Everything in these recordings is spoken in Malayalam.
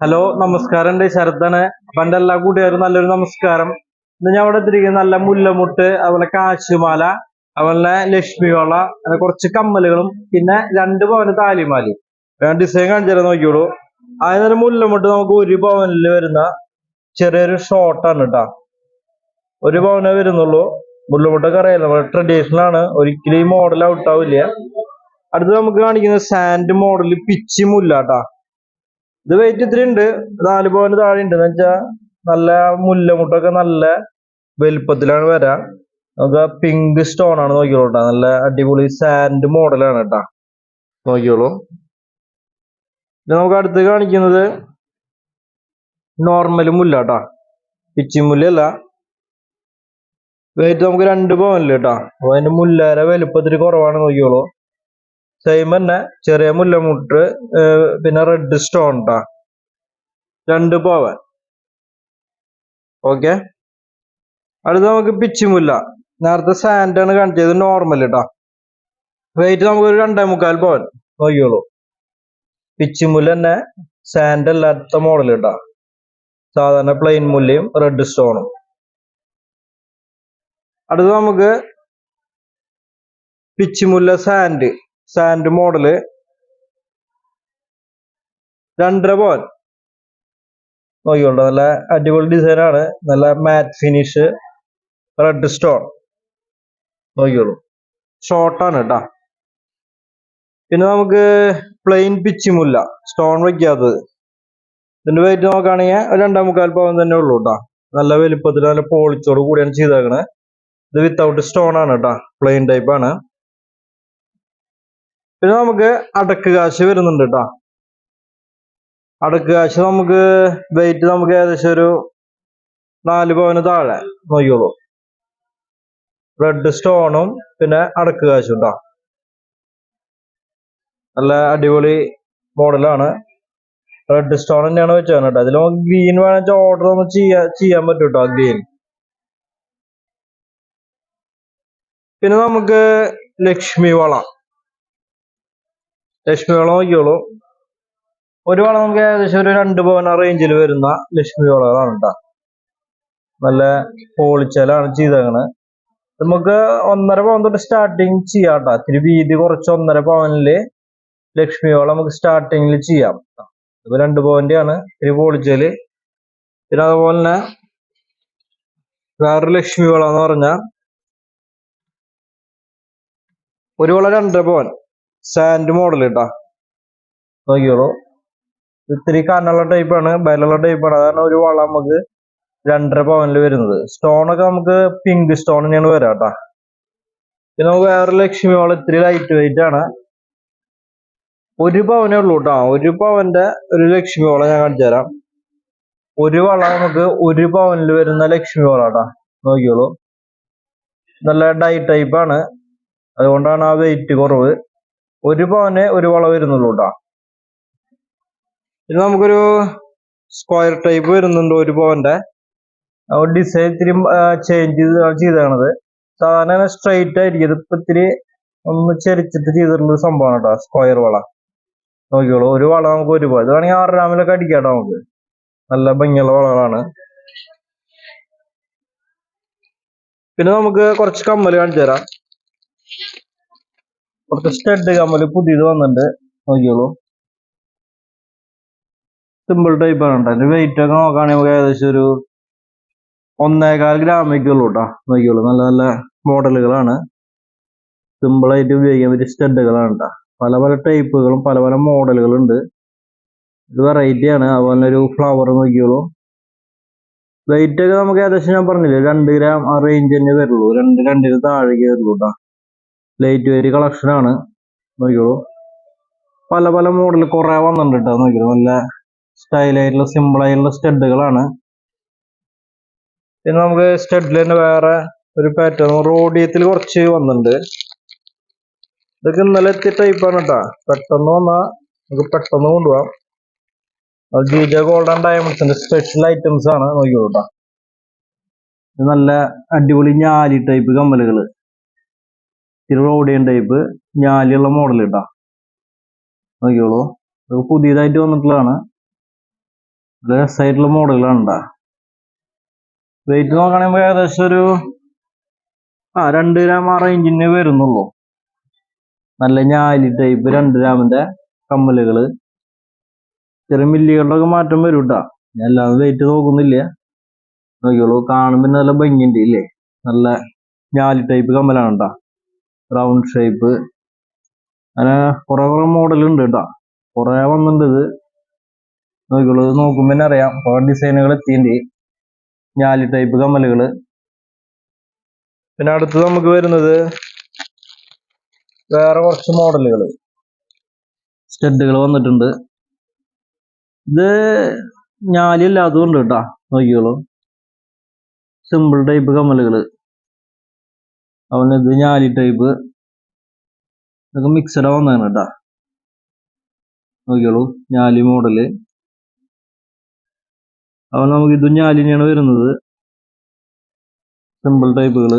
ഹലോ നമസ്കാരം. ഉണ്ട് ശരത്താണ്. അപ്പൊ എന്റെ എല്ലാ കൂട്ടുകാരും നല്ലൊരു നമസ്കാരം. ഇന്ന് ഞാൻ ഇവിടെ എത്തിയിരിക്കുന്ന നല്ല മുല്ലമുട്ട് അതുപോലെ കാശുമാല അതുപോലെ ലക്ഷ്മിവള അങ്ങനെ കുറച്ച് കമ്മലുകളും പിന്നെ രണ്ട് പവന് താലിമാലി ഞാൻ ഡിസൈൻ കാണിച്ചു തരാൻ നോക്കിയോളൂ അതിനൊരു മുല്ലമുട്ട് നമുക്ക് ഒരു പവനിൽ വരുന്ന ചെറിയൊരു ഷോർട്ടാണ് കേട്ടാ ഒരു പവനേ വരുന്നുള്ളൂ. മുല്ലമുട്ടൊക്കെ അറിയാം നമ്മുടെ ട്രഡീഷണൽ ആണ്. ഒരിക്കലും ഈ മോഡൽ ഔട്ടാവില്ല അടുത്ത് നമുക്ക് കാണിക്കുന്ന സാൻഡ് മോഡൽ പിച്ചി മുല്ല കേട്ടാ ഇത് വെയിറ്റ് ഇത്തിരി ഉണ്ട് നാല് പോയിന്റ് താഴെ ഉണ്ട് എന്ന് വെച്ചാ നല്ല മുല്ലമുട്ടൊക്കെ നല്ല വലുപ്പത്തിലാണ് വരാ. നമുക്ക് പിങ്ക് സ്റ്റോൺ ആണ് നോക്കിയോളൂ നല്ല അടിപൊളി സാൻഡ് മോഡലാണ് കേട്ടാ നോക്കിയോളൂ നമുക്ക് അടുത്ത് കാണിക്കുന്നത് നോർമൽ മുല്ല കേട്ടാ പിച്ചി മുല്ലല്ല വെയിറ്റ് നമുക്ക് രണ്ട് പവനില്ല കേട്ടാ അപ്പൊ അതിന്റെ മുല്ലേരെ വലുപ്പത്തിൽ കുറവാണ്. നോക്കിയോളൂ സെയിം തന്നെ ചെറിയ മുല്ലമുട്ട് പിന്നെ റെഡ് സ്റ്റോൺ ട്ടാ രണ്ട് പവൻ. ഓക്കെ അടുത്ത നമുക്ക് പിച്ചിമുല്ല. നേരത്തെ സാൻഡ് ആണ് കാണിച്ചത് നോർമൽ ട്ടാ. വെയിറ്റ് നമുക്ക് ഒരു രണ്ടേ മുക്കാൽ പവൻ. നോക്കിയോളൂ പിച്ചിമുല്ല തന്നെ സാൻഡ് അല്ലാത്ത മോഡൽ ട്ടാ. സാധാരണ പ്ലെയിൻ മുല്ലയും റെഡ് സ്റ്റോണും അടുത്ത നമുക്ക് പിച്ചിമുല്ല സാൻഡ്. Sand model. രണ്ടര പവൻ നോക്കിയോളൂ നല്ല അടിപൊളി ഡിസൈൻ ആണ് നല്ല മാറ്റ് ഫിനിഷ്. Red stone. നോക്കിയോളൂ ഷോർട്ടാണ് കേട്ടാ പിന്നെ നമുക്ക് പ്ലെയിൻ പിച്ചിമുല്ല സ്റ്റോൺ വയ്ക്കാത്തത് ഇതിന്റെ വെയിറ്റ് നോക്കുകയാണെങ്കിൽ രണ്ടേ മുക്കാൽ പവൻ തന്നെ ഉള്ളൂ കേട്ടാ നല്ല വലിപ്പത്തിൽ നല്ല പോളിച്ചോട് കൂടിയാണ് ചെയ്തേക്കണേ. ഇത് വിത്തൗട്ട് സ്റ്റോൺ ആണ് കേട്ടാ പ്ലെയിൻ ടൈപ്പ് ആണ്. പിന്നെ നമുക്ക് അടക്ക് കാശ് വരുന്നുണ്ട് കേട്ടോ അടക്ക് കാശ് നമുക്ക് വെയിറ്റ് നമുക്ക് ഏകദേശം ഒരു നാല് പവന് താഴെ നോക്കിയോളൂ റെഡ് സ്റ്റോണും പിന്നെ അടക്ക് കാശും കേട്ടോ നല്ല അടിപൊളി മോഡലാണ് റെഡ് സ്റ്റോൺ തന്നെയാണ് വെച്ചാൽ കേട്ടോ അതിൽ നമുക്ക് ഗ്രീൻ വേണമെങ്കിൽ ഓർഡർ ഒന്ന് ചെയ്യാ ചെയ്യാൻ പറ്റും കേട്ടോ ഗ്രീൻ പിന്നെ നമുക്ക് ലക്ഷ്മി വള. ലക്ഷ്മി വള ഒരു വളം നമുക്ക് ഏകദേശം ഒരു രണ്ട് പവൻ ആ റേഞ്ചിൽ വരുന്ന ലക്ഷ്മി വളകളാണ് കേട്ടോ നല്ല പോളിച്ചലാണ് ചെയ്തേക്കണത് നമുക്ക് ഒന്നര പവൻ തൊട്ട് സ്റ്റാർട്ടിങ് ചെയ്യാം കേട്ടോ ഇത്തിരി വീതി കുറച്ച് ഒന്നര പവനിൽ ലക്ഷ്മി വളം നമുക്ക് സ്റ്റാർട്ടിങ്ങിൽ ചെയ്യാം. ഇപ്പൊ രണ്ട് പവന്റെ ആണ്. ഇത്തിരി പോളിച്ചൽ. പിന്നെ അതുപോലെ തന്നെ വേറൊരു ലക്ഷ്മി വളം എന്ന് പറഞ്ഞാൽ ഒരു വള രണ്ടര പവൻ. സാൻഡ് മോഡൽ കേട്ടാ നോക്കിയോളൂ ഇത്തിരി കനുള്ള ടൈപ്പാണ് ബലുള്ള ടൈപ്പാണ് അതാണ് ഒരു വള നമുക്ക് രണ്ടര പവനിൽ വരുന്നത്. സ്റ്റോണൊക്കെ നമുക്ക് പിങ്ക് സ്റ്റോൺ തന്നെയാണ് വരാം കേട്ടാ പിന്നെ നമുക്ക് വേറെ ലക്ഷ്മി വള ഇത്തിരി ലൈറ്റ് വെയിറ്റ് ആണ്. ഒരു പവനേ ഉള്ളൂ കേട്ടോ ഒരു പവന്റെ ഒരു ലക്ഷ്മി വള ഞാൻ കാണിച്ചു തരാം. ഒരു വള നമുക്ക് ഒരു പവനിൽ വരുന്ന ലക്ഷ്മി വള കേട്ടാ നോക്കിയോളൂ നല്ല ഡൈ ടൈപ്പ് ആണ്. അതുകൊണ്ടാണ് ആ വെയിറ്റ് കുറവ്. ഒരു പവന് ഒരു വള വരുന്നുള്ളൂ കേട്ടോ ഇനി നമുക്കൊരു സ്ക്വയർ ടൈപ്പ് വരുന്നുണ്ട് ഒരു പവന്റെ. ഡിസൈൻ ഇത്തിരി ചേഞ്ച് ചെയ്താണ് സാധാരണ സ്ട്രൈറ്റ് ആയിരിക്കും. ഇതിപ്പോ ഇത്തിരി ഒന്ന് ചെരിച്ചിട്ട് ചെയ്തിട്ടുള്ള ഒരു സംഭവമാണ് കേട്ടോ സ്ക്വയർ വള. നോക്കിയോളൂ ഒരു വള നമുക്ക് ഒരു ഇത് വേണമെങ്കിൽ ആറ് ഗ്രാമിലൊക്കെ അടിക്കാം നമുക്ക്. നല്ല ഭംഗിയുള്ള വളകളാണ്. പിന്നെ നമുക്ക് കുറച്ച് കമ്മൽ കാണിച്ചു തരാം കുറച്ച് സ്റ്റഡ് കമ്മൽ പുതിയത് വന്നിട്ടുണ്ട്. നോക്കിയോളൂ സിമ്പിൾ ടൈപ്പ് ആണ് കേട്ടോ. അതിന്റെ വെയിറ്റ് ഒക്കെ നോക്കുകയാണെങ്കിൽ നമുക്ക് ഏകദേശം ഒരു ഒന്നേകാൽ ഗ്രാമൊക്കെ ഉള്ളൂ കേട്ടോ. നോക്കിയോളൂ നല്ല നല്ല മോഡലുകളാണ്. സിമ്പിൾ ആയിട്ട് ഉപയോഗിക്കാൻ പറ്റിയ സ്റ്റഡുകളാണ് കേട്ടോ. പല പല ടൈപ്പുകളും പല പല മോഡലുകളുണ്ട്. ഇത് വെറൈറ്റി ആണ്. അതുപോലെ ഒരു ഫ്ലവർ നോക്കിയോളൂ വെയിറ്റ് ഒക്കെ നമുക്ക് ഏകദേശം ഞാൻ പറഞ്ഞില്ലേ? രണ്ട് ഗ്രാം ആ റേഞ്ച് തന്നെ വരുള്ളൂ. രണ്ട് രണ്ടിന് താഴേക്ക് വരുള്ളൂ കേട്ടോ. ലൈറ്റ് വെരി കളക്ഷൻ ആണ്. നോക്കിയോളൂ പല പല മോഡൽ കുറെ വന്നിട്ടുണ്ട് കേട്ടോ നോക്കിയോളൂ നല്ല സ്റ്റൈലായിട്ടുള്ള സിമ്പിൾ ആയിട്ടുള്ള സ്റ്റഡുകളാണ്. പിന്നെ നമുക്ക് സ്റ്റഡിൽ തന്നെ വേറെ ഒരു പാറ്റേൺ റോഡിയത്തിൽ കുറച്ച് വന്നിട്ടുണ്ട്. ഇതൊക്കെ ഇന്നലെ എത്തിയ ടൈപ്പാണ് കേട്ടോ പെട്ടെന്ന് വന്നാ നമുക്ക് പെട്ടെന്ന് കൊണ്ടുപോകാം അത് ജീജ ഗോൾഡ് ആൻഡ് ഡയമണ്ട്സിന്റെ സ്പെഷ്യൽ ഐറ്റംസ് ആണ്. നോക്കിയോളൂ നല്ല അടിപൊളി ഞാലി ടൈപ്പ് കമ്മലുകൾ. ഇത്തിരി റോഡിയൻ ടൈപ്പ് ഞാലിയുള്ള മോഡൽ കേട്ടാ നോക്കിയോളൂ ഇത് പുതിയതായിട്ട് വന്നിട്ടുള്ളതാണ്. ഇത് രസമായിട്ടുള്ള മോഡലുകളാണ് ട്ടാ. വെയിറ്റ് നോക്കുകയാണെങ്കിൽ ഏകദേശം ഒരു ആ രണ്ട് ഗ്രാം ആ റേഞ്ചിന് വരുന്നുള്ളൂ. നല്ല ഞാലി ടൈപ്പ് രണ്ട് ഗ്രാമിന്റെ കമ്മലുകൾ. ചെറിയ മില്ലികളുടെ മാറ്റം വരും കേട്ടാ ഞാൻ അല്ലാതെ വെയിറ്റ് നോക്കുന്നില്ല. നോക്കിയോളൂ കാണുമ്പോൾ നല്ല ഭംഗിയുണ്ട് ഇല്ലേ? നല്ല ഞാലി ടൈപ്പ് കമ്മലാണ് കേട്ടാ റൗണ്ട് ഷേപ്പ് അങ്ങനെ കുറെ കുറെ മോഡലുണ്ട് കേട്ടോ കുറെ വന്നിട്ടുണ്ട് ഇത്. നോക്കിയോളൂ ഇത് നോക്കുമ്പോൾ തന്നെ അറിയാം. കുറെ ഡിസൈനുകൾ എത്തിയിട്ടുണ്ട് ഞാലി ടൈപ്പ് കമ്മലുകൾ പിന്നെ അടുത്ത് നമുക്ക് വരുന്നത് വേറെ കുറച്ച് മോഡലുകൾ സ്റ്റഡുകൾ വന്നിട്ടുണ്ട്. ഇത് ഞാലി ഉണ്ട് കേട്ടോ നോക്കിയോളൂ സിമ്പിൾ ടൈപ്പ് കമ്മലുകൾ. അവന് ഇത് ഞാലി ടൈപ്പ് ഇതൊക്കെ മിക്സഡ് വന്നതാണ് കേട്ടാ. നോക്കിയോളൂ ഞാലി മോഡൽ അവൻ നമുക്ക് ഇതും ഞാലിനെയാണ് വരുന്നത്. സിമ്പിൾ ടൈപ്പുകൾ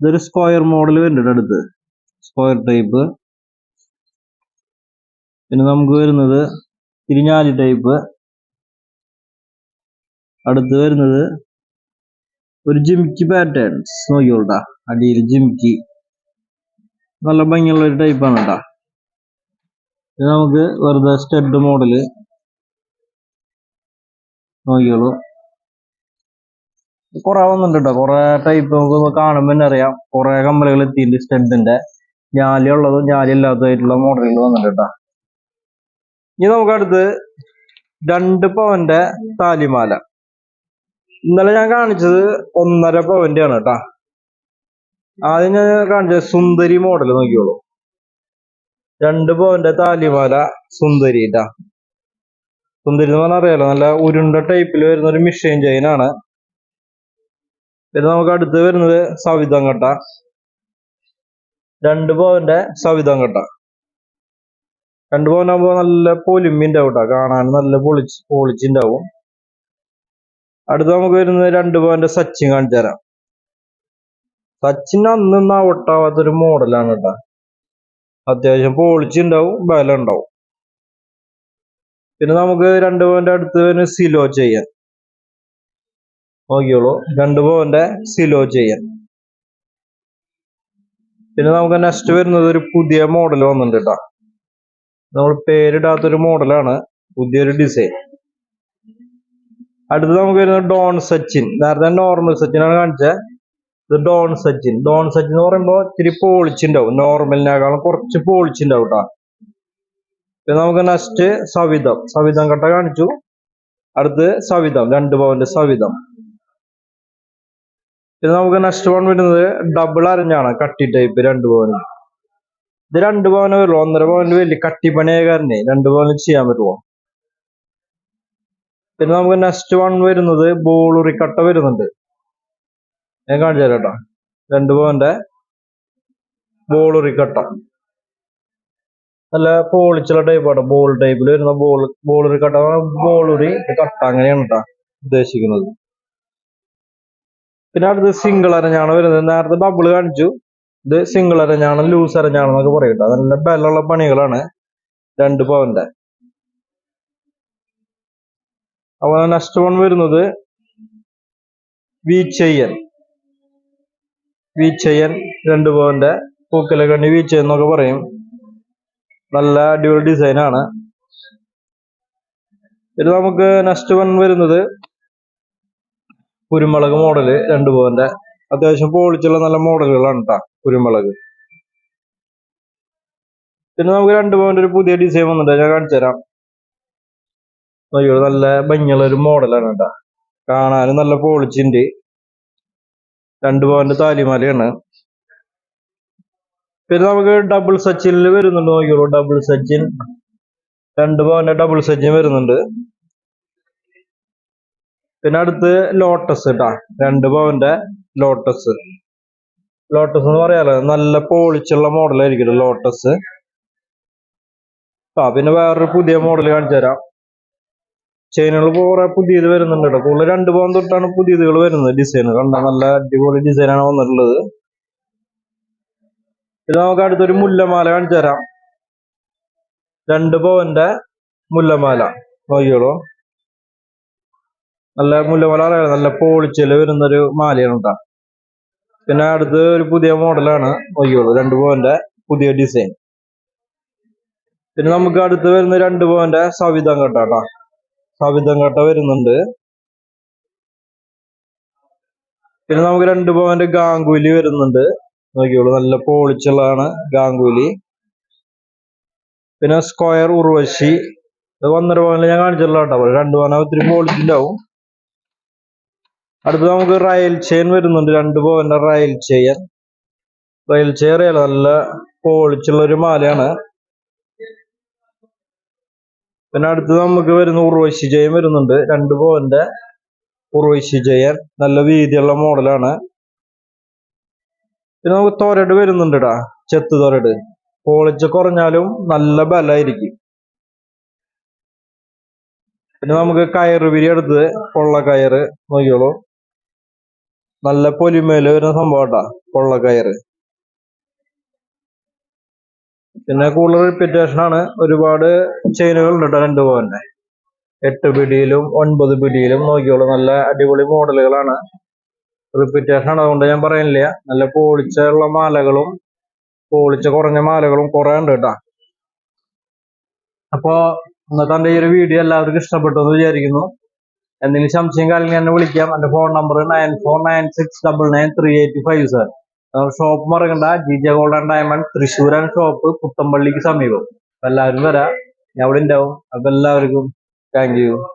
ഇതൊരു സ്ക്വയർ മോഡൽ വരുന്നുണ്ട് അടുത്ത്. സ്ക്വയർ ടൈപ്പ് പിന്നെ നമുക്ക് വരുന്നത് തിരിഞ്ഞാലി ടൈപ്പ് അടുത്ത് വരുന്നത് ഒരു ജിംകി പാറ്റേൺസ് നോക്കിയോട്ടാ അടിയിൽ ജിംകി നല്ല ഭംഗിയുള്ള ഒരു ടൈപ്പാണ് കേട്ടാ ഇത് നമുക്ക് വെറുതെ സ്റ്റഡ് മോഡൽ. നോക്കിയോളൂ കുറെ വന്നിട്ടുണ്ട് കേട്ടോ കുറെ ടൈപ്പ് നമുക്ക് കാണുമ്പോൾ തന്നെ അറിയാം. കുറെ കമ്പലുകൾ എത്തിയിട്ടുണ്ട് സ്റ്റെഡിന്റെ. ഞാലി ഉള്ളതും ഞാലി ഇല്ലാത്തതായിട്ടുള്ള മോഡലുകൾ വന്നിട്ടുണ്ട് കേട്ടോ ഇനി നമുക്ക് അടുത്ത് രണ്ട് പവന്റെ താലിമാല. ഇന്നലെ ഞാൻ കാണിച്ചത് ഒന്നര പവന്റെ ആണ് കേട്ടാ ആദ്യം ഞാൻ കാണിച്ചത് സുന്ദരി മോഡൽ നോക്കിയോളൂ രണ്ട് പവന്റെ താലിമാല സുന്ദരി കേട്ടാ സുന്ദരി എന്ന് പറഞ്ഞാൽ അറിയാലോ നല്ല ഉരുണ്ട ടൈപ്പിൽ വരുന്ന ഒരു മിഷീൻ ചെയിൻ ആണ്. പിന്നെ നമുക്ക് അടുത്ത് വരുന്നത് സവിതങ്കട്ട രണ്ട് പവന്റെ സവിതങ്കട്ട രണ്ട് പവനാകുമ്പോ നല്ല പൊലിമ ഉണ്ടാവും കേട്ടോ കാണാൻ നല്ല പൊളിച്ച് പൊളിച്ചുണ്ടാവും അടുത്ത് നമുക്ക് വരുന്നത് രണ്ട് പോയിന്റ് സച്ചിൻ കാണിച്ചു തരാം. സച്ചിൻ അന്നൊന്നും ഔട്ടാവാത്തൊരു മോഡലാണ് കേട്ടോ അത്യാവശ്യം പൊളിച്ചുണ്ടാവും ബലം ഉണ്ടാവും. പിന്നെ നമുക്ക് രണ്ട് പോയിന്റ് അടുത്ത് വരുന്ന സിലോ ചെയ്യാൻ നോക്കിയോളൂ രണ്ട് പോയിന്റ് സിലോ ചെയ്യാൻ പിന്നെ നമുക്ക് നെക്സ്റ്റ് വരുന്നത് ഒരു പുതിയ മോഡൽ വന്നിട്ടുണ്ട് കേട്ടോ നമ്മൾ പേരിടാത്തൊരു മോഡലാണ് പുതിയൊരു ഡിസൈൻ അടുത്ത് നമുക്ക് വരുന്നത് ഡോൺ സച്ചിൻ. നേരത്തെ നോർമൽ സച്ചിനാണ് കാണിച്ചത് ഇത് ഡോൺ സച്ചിൻ. ഡോൺ സച്ചിൻ എന്ന് പറയുമ്പോൾ ഇത്തിരി പോളിച്ചുണ്ടാവും നോർമലിനേക്കാളും കുറച്ച് പോളിച്ചുണ്ടാവും കേട്ടോ പിന്നെ നമുക്ക് നെക്സ്റ്റ് സവിതം സവിതം കട്ട കാണിച്ചു. അടുത്ത് സവിതം രണ്ട് പവന്റെ സവിതം പിന്നെ നമുക്ക് നെക്സ്റ്റ് വൺ വരുന്നത് ഡബിൾ അരഞ്ഞാണ്. കട്ടി ടൈപ്പ് രണ്ട് പവന്. ഇത് രണ്ട് പവന് വരുള്ളൂ. ഒന്നര പവന് വലിയ കട്ടിപ്പണിയായ കാരണേ രണ്ട് പവന് ചെയ്യാൻ പറ്റുമോ പിന്നെ നമുക്ക് നെക്സ്റ്റ് വൺ വരുന്നത് ബോളുറി കട്ട വരുന്നുണ്ട്. ഞാൻ കാണിച്ചു തരാം കേട്ടോ. രണ്ട് പോവന്റെ ബോളുറിക്കട്ട നല്ല പോളിച്ചുള്ള ടൈപ്പാണ് ബോൾ ടൈപ്പിൽ വരുന്ന ബോൾ ബോളുറി കട്ട ബോളുറി കട്ട അങ്ങനെയാണ് കേട്ടോ ഉദ്ദേശിക്കുന്നത്. പിന്നെ അടുത്ത് സിംഗിൾ അരഞ്ഞാണ് വരുന്നത്. നേരത്തെ ബബിൾ കാണിച്ചു. ഇത് സിംഗിൾ അരഞ്ഞാണ് ലൂസ് അരഞ്ഞാണെന്നൊക്കെ പറയും കേട്ടോ. നല്ല ബലമുള്ള പണികളാണ്. രണ്ട് പവന്റെ അപ്പൊ നെക്സ്റ്റ് വൺ വരുന്നത്. വീച്ചയ്യൻ. വീച്ചയ്യൻ രണ്ട് പവന്റെ പൂക്കലക്കണ്ണി വീച്ചയ്യൻ എന്നൊക്കെ പറയും. നല്ല അടിപൊളി ഡിസൈനാണ് ഇത് നമുക്ക് നെക്സ്റ്റ് വൺ വരുന്നത് കുരുമുളക് മോഡൽ രണ്ട് പവന്റെ അത്യാവശ്യം പോളിച്ചുള്ള നല്ല മോഡലുകളാണ് കേട്ടോ കുരുമുളക്. പിന്നെ നമുക്ക് രണ്ട് പോയിന്റ് ഒരു പുതിയ ഡിസൈൻ വന്നിട്ടുണ്ട് ഞാൻ കാണിച്ചു തരാം നോക്കിയോ നല്ല ഭംഗിയുള്ള ഒരു മോഡലാണ് കേട്ടോ. കാണാനും നല്ല പോളിച്ചുണ്ട് രണ്ട് പവന്റെ താലിമാലയാണ്. പിന്നെ നമുക്ക് ഡബിൾ സച്ചിനിൽ വരുന്നുണ്ട് നോക്കിയോളൂ ഡബിൾ സച്ചിൻ രണ്ട് പവന്റെ ഡബിൾ സച്ചിൻ വരുന്നുണ്ട്. പിന്നെ അടുത്ത് ലോട്ടസ് കേട്ടാ രണ്ട് പവന്റെ ലോട്ടസ് ലോട്ടസ് എന്ന് പറയാലോ നല്ല പോളിച്ചുള്ള മോഡലായിരിക്കും ലോട്ടസ് ആ പിന്നെ വേറൊരു പുതിയ മോഡൽ കാണിച്ചു തരാം ചെയിനുകൾ കുറെ പുതിയത് വരുന്നുണ്ട് കേട്ടോ കൂടുതൽ രണ്ട് പവൻ തൊട്ടാണ് പുതിയതുകൾ വരുന്നത് ഡിസൈൻ കണ്ട നല്ല അടിപൊളി ഡിസൈനാണ് വന്നിട്ടുള്ളത്. ഇത് നമുക്ക് അടുത്തൊരു മുല്ലമാല കാണിച്ചു തരാം. രണ്ട് പോവന്റെ മുല്ലമാല. നോക്കിയോളൂ നല്ല മുല്ലമാല അറിയാം നല്ല പോളിച്ചൽ വരുന്നൊരു മാലയാണ് കേട്ടോ പിന്നെ അടുത്ത് ഒരു പുതിയ മോഡലാണ് നോക്കിയോളൂ രണ്ട് പോവന്റെ പുതിയ ഡിസൈൻ പിന്നെ നമുക്ക് അടുത്ത് വരുന്ന രണ്ട് പോവന്റെ സവിധം കട്ട. കേട്ടോ സവിധം കട്ട വരുന്നുണ്ട്. പിന്നെ നമുക്ക് രണ്ട് പവന്റെ ഗാംഗുലി വരുന്നുണ്ട്. നോക്കിയോളൂ നല്ല പോളിച്ചുള്ളതാണ് ഗാംഗുലി. പിന്നെ സ്ക്വയർ ഉർവശി. ഇത് ഒന്നര പവനിൽ ഞാൻ കാണിച്ചിട്ടുള്ള കേട്ടോ. രണ്ട് പവന ഒത്തിരി പോളിച്ചുണ്ടാവും. അടുത്ത് നമുക്ക് റയൽ ചെയിൻ വരുന്നുണ്ട്. രണ്ട് പവന്റെ റയൽ ചെയിൻ റയൽ ചെയർ നല്ല പോളിച്ചുള്ള ഒരു മാലയാണ്. പിന്നെ അടുത്ത് നമുക്ക് വരുന്ന ഉർവശി ജയം വരുന്നുണ്ട്. രണ്ട് പോവന്റെ ഉർവശി ജയൻ. നല്ല വീതിയുള്ള മോഡലാണ്. പിന്നെ നമുക്ക് തൊരട് വരുന്നുണ്ടടാ. ചെത്ത് തൊരട്. പോളിച്ച് കുറഞ്ഞാലും നല്ല ബലമായിരിക്കും. പിന്നെ നമുക്ക് കയറ് വിരി എടുത്ത് പൊള്ള കയറ്. നോക്കിയോളൂ നല്ല പൊലിമേൽ വരുന്ന സംഭവം കേട്ടാ പൊള്ള കയറ്. പിന്നെ കൂടുതൽ റിപ്പീറ്റേഷൻ ആണ് ഒരുപാട് ചെയിനുകൾ ഉണ്ട് രണ്ട് പോലെ എട്ട് പിടിയിലും ഒൻപത് പിടിയിലും നോക്കിയോളൂ നല്ല അടിപൊളി മോഡലുകളാണ്. റിപ്പീറ്റേഷൻ ആണ് അതുകൊണ്ട് ഞാൻ പറയുന്നില്ല. നല്ല പോളിച്ചുള്ള മാലകളും പോളിച്ച കുറഞ്ഞ മാലകളും കുറെ ഉണ്ട് കേട്ടോ അപ്പോ ഇന്നത്തെ എന്റെ ഈ ഒരു വീഡിയോ എല്ലാവർക്കും ഇഷ്ടപ്പെട്ടു എന്ന് വിചാരിക്കുന്നു. എന്തെങ്കിലും സംശയം കാര്യങ്ങൾ എന്നെ വിളിക്കാം. എന്റെ phone number nine four nine six double nine three eight five seven shop മറക്കണ്ട. G J gold and diamond തൃശ്ശൂരൻ shop പുത്തമ്പള്ളിക്ക് സമീപം. എല്ലാവരും വരാം. ഞാൻ അവിടെ ഉണ്ടാവും. അപ്പൊ എല്ലാവർക്കും താങ്ക് യു